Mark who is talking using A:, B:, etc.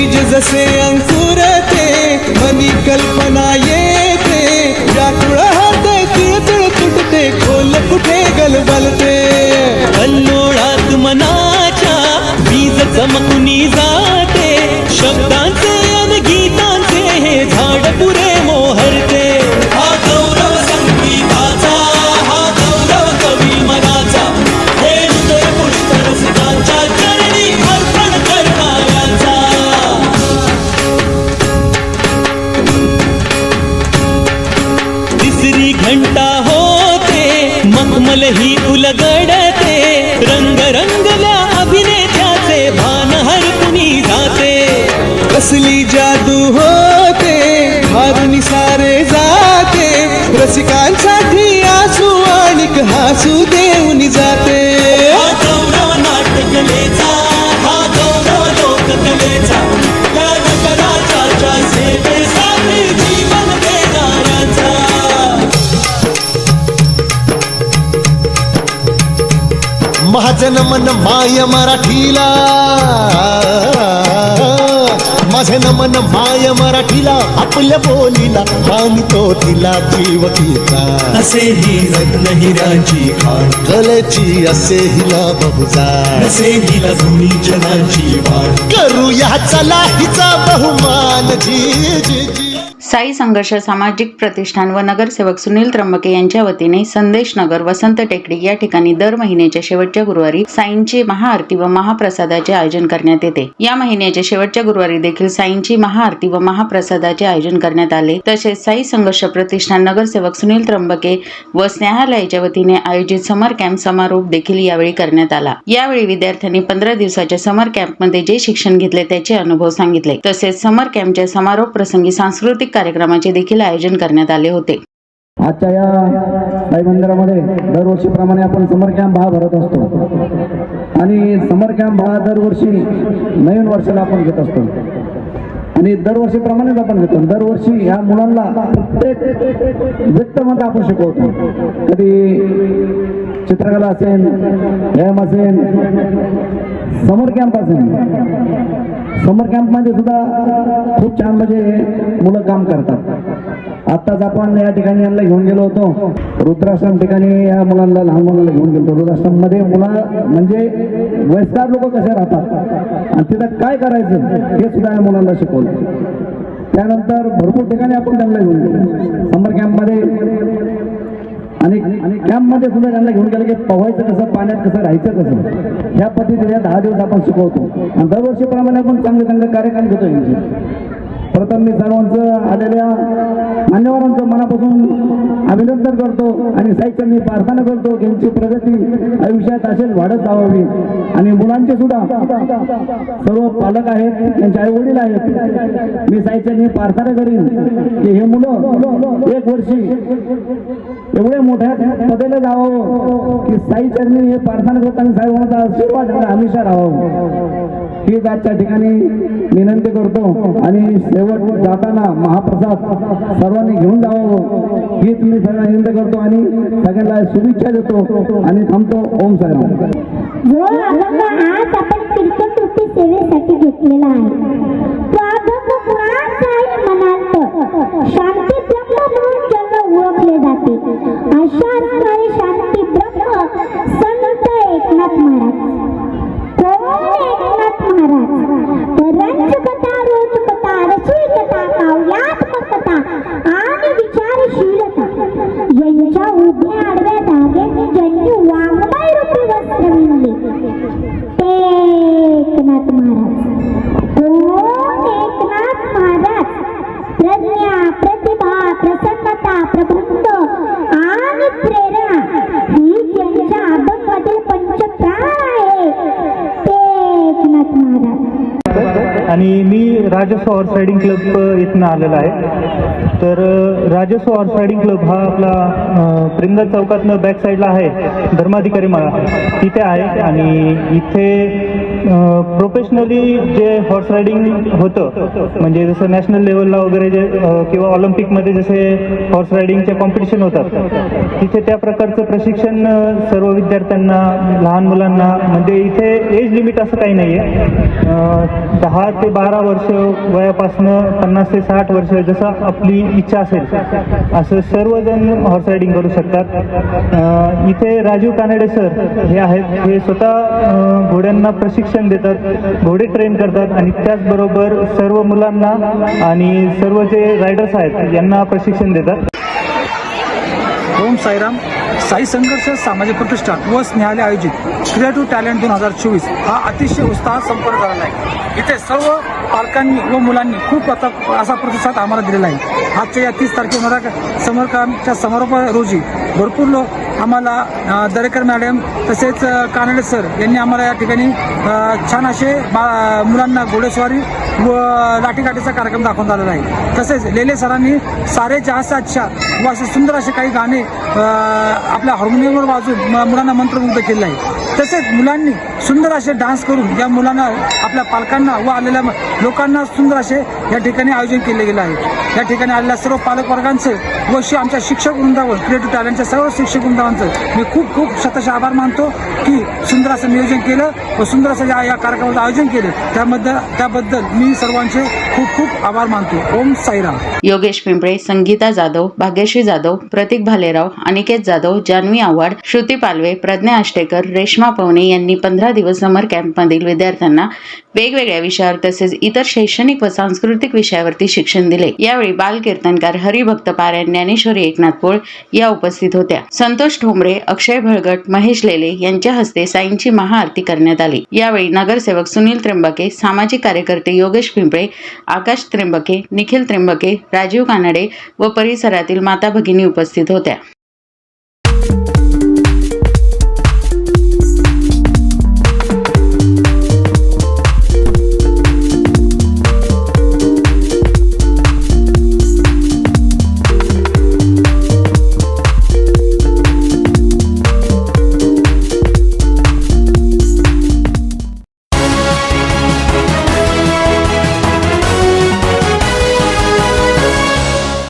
A: बीज जसे अंकुरते मनी कल्पना येते. व्याकुळ हात तिळतिळ तुटते खोल कुठे गलबलते कल्लोळात मनाच्या बीज चमकुनी जा घंटा होते मखमल ही उलगडते रंग रंगल्या अभिनेत्याचे भान हरपुनी जाते. कसली जादू होते हारून सारे जाते रसिकांसाठी आसू आणि हसू दे.
B: महाजन मन माय मराठीला. माझे नमन माय मराठीला आपल्या बोलीला मानितो तिला जीव तिचा.
A: असेही रत्न हिराची खाण.
B: कलेची असे हिला बहुजा.
A: असे हिला भूमी जनाची वाण
B: करूया चला हिचा बहुमान. जी जी जी.
C: साई संघर्ष सामाजिक प्रतिष्ठान व नगरसेवक सुनील त्र्यंबके यांच्या वतीने संदेश नगर वसंत टेकडी या ठिकाणी दर महिन्याच्या शेवटच्या गुरुवारी साईंची महाआरती व महाप्रसादाचे आयोजन करण्यात येते. या महिन्याच्या शेवटच्या गुरुवारी देखील साईंची महाआरती व महाप्रसादाचे आयोजन करण्यात आले. तसेच साई संघर्ष प्रतिष्ठान नगरसेवक सुनील त्र्यंबके व स्नेहालयाच्या वतीने आयोजित समर कॅम्प समारोप देखील यावेळी करण्यात आला. यावेळी विद्यार्थ्यांनी पंधरा दिवसाच्या समर कॅम्पमध्ये जे शिक्षण घेतले त्याचे अनुभव सांगितले. तसेच समर कॅम्पच्या समारोप प्रसंगी सांस्कृतिक कार्यक्रमाचे देखील आयोजन करण्यात आले होते.
D: आजच्या या साई मंदिरामध्ये दरवर्षीप्रमाणे आपण समर कॅम्प हा भरत असतो. आणि समर कॅम्प हा दरवर्षी नवीन वर्षाला आपण घेत असतो. आणि दरवर्षीप्रमाणेच आपण घेतो. दरवर्षी ह्या मुलांना प्रत्येक व्यक्तमत आपण शिकवतो. कधी चित्रकला असेल व्यायाम असेल समर कॅम्प असेल. समर कॅम्पमध्ये सुद्धा खूप छान म्हणजे मुलं काम करतात. आत्ताच आपण या ठिकाणी यांना घेऊन गेलो होतो रुद्राश्रम ठिकाणी या मुलांना लहान मुलांना घेऊन गेलो रुद्राश्रममध्ये मुला म्हणजे वयस्कार लोक कसे राहतात? आणि तिथं काय करायचं? हे सुद्धा या मुलांना शिकवलं. त्यानंतर भरपूर ठिकाणी आपण त्यांना घेऊन गेलो. समर कॅम्पमध्ये आणि कॅम्पमध्ये सुद्धा त्यांना घेऊन गेलं की पोहायचं कसं पाण्यात कसं राहायचं कसं? ह्या पद्धतीने दहा दिवस आपण शिकवतो. आणि दरवर्षीप्रमाणे आपण चांगले चांगले कार्यक्रम घेतो यांचे. प्रथम मी सर्वांचं आलेल्या मान्यवरांचं मनापासून अभिनंदन करतो आणि साहित्य मी प्रार्थना करतो त्यांची प्रगती आयुष्यात असेच वाढत जावावी. आणि मुलांचे सुद्धा सर्व पालक आहेत त्यांचे आई वडील आहेत. मी साहित्याने प्रार्थना करीन की हे मुलं एक वर्षी एवढ्या मोठ्या पदेला जावं की साई चरणी हे प्रार्थना करताना साईबाबांचा आशीर्वाद त्यांना हमेशा राहावं हीच आजच्या ठिकाणी विनंती करतो आणि शेवट जाताना महाप्रसाद सर्वांनी घेऊन जावं. हीच मी सगळ्यांना विनंती करतो आणि सगळ्यांना शुभेच्छा देतो आणि थांबतो. ओम
E: साहेब आज आपण कीर्तन सेवेसाठी घेतलेला आहे.
F: मी राजस्व हॉर्स रायडिंग क्लब इथनं आलेला आहे. तर राजस्व हॉर्स रायडिंग क्लब हा आपला अ, चौकातनं बॅक साईडला आहे धर्माधिकारी माळा. तिथे आहे आणि इथे प्रोफेशनली जे हॉर्स रायडिंग होतं म्हणजे जसं नॅशनल लेवलला वगैरे जे किंवा ऑलिम्पिकमध्ये जसे हॉर्स रायडिंगचे कॉम्पिटिशन होतात तिथे त्या प्रकारचं प्रशिक्षण सर्व विद्यार्थ्यांना लहान मुलांना म्हणजे इथे एज लिमिट असं काही नाही आहे दहा ते बारा वर्ष वयापासनं पन्नास ते साठ वर्ष जसं आपली इच्छा असेल. असं सर्वजण हॉर्स रायडिंग करू शकतात. इथे राजीव कानडे सर हे आहेत. हे स्वतः घोड्यांना प्रशिक्षण देतात. घोडे ट्रेन करतात आणि त्याचबरोबर सर्व मुलांना आणि सर्व जे रायडर्स आहेत यांना प्रशिक्षण देतात.
G: ओम साईराम. साई संघर्ष सामाजिक प्रतिष्ठान व स्नेहालय आयोजित क्रिएटिव्ह टॅलेंट दोन हजार चोवीस हा अतिशय उत्साहात संपन्न झालेला आहे. इथे सर्व पालकांनी व मुलांनी खूप आता असा प्रतिसाद आम्हाला दिलेला आहे. आजच्या या तीस तारखेला समरकामच्या समारोप रोजी भरपूर लोक आम्हाला दरेकर मॅडम तसेच कानडे सर यांनी आम्हाला या ठिकाणी छान असे बा मुलांना घोडेस्वारी व लाठीकाठीचा कार्यक्रम दाखवून आलेला आहे. तसेच लेले सरांनी सारे जहासाच्या व असे सुंदर असे काही गाणे आपल्या हार्मोनियमवर वाजून मुलांना मंत्रमुग्ध केलेलं आहे. तसेच मुलांनी सुंदर असे डान्स करून या मुलांना आपल्या पालकांना व आलेल्या लोकांना सुंदर असे या ठिकाणी आयोजन केले गेलं आहे. या ठिकाणी आलेल्या सर्व पालकवर्गांचे व शि- आमच्या शिक्षक वृंदावर क्रिएटिव्ह टॅलेंटच्या सर्व शिक्षक वृंदावांचं मी खूप खूप शतशः आभार मानतो की सुंदर असं नियोजन केलं व सुंदर असं या कार्यक्रमाचं आयोजन केलं. त्याबद्दल त्याबद्दल मी मी सर्वांचे खूप खूप आभार मानतो. ओम साईराम.
C: योगेश पिंपळे संगीता जाधव भाग्यश्री जाधव प्रतीक भालेराव अनिकेत जाधव जान्हवी आव्हाड श्रुती पालवे प्रज्ञा आष्टेकर रेश्मा पवणे यांनी पंधरा दिवस समर कॅम्पमधील विद्यार्थ्यांना वेगवेगळ्या विषयावर तसेच इतर शैक्षणिक व सांस्कृतिक विषयावरती शिक्षण दिले. यावेळी बालकीर्तनकार हरिभक्त पारायण ज्ञानेश्वरी एकनाथ पोळ या उपस्थित होत्या. संतोष ठोंबरे अक्षय भळगट महेश लेले यांच्या हस्ते साईंची महाआरती करण्यात आली. यावेळी नगरसेवक सुनील त्र्यंबके सामाजिक कार्यकर्ते योगेश पिंपळे आकाश त्र्यंबके निखिल त्र्यंबके राजीव कानडे व परिसरातील माता भगिनी उपस्थित होत्या.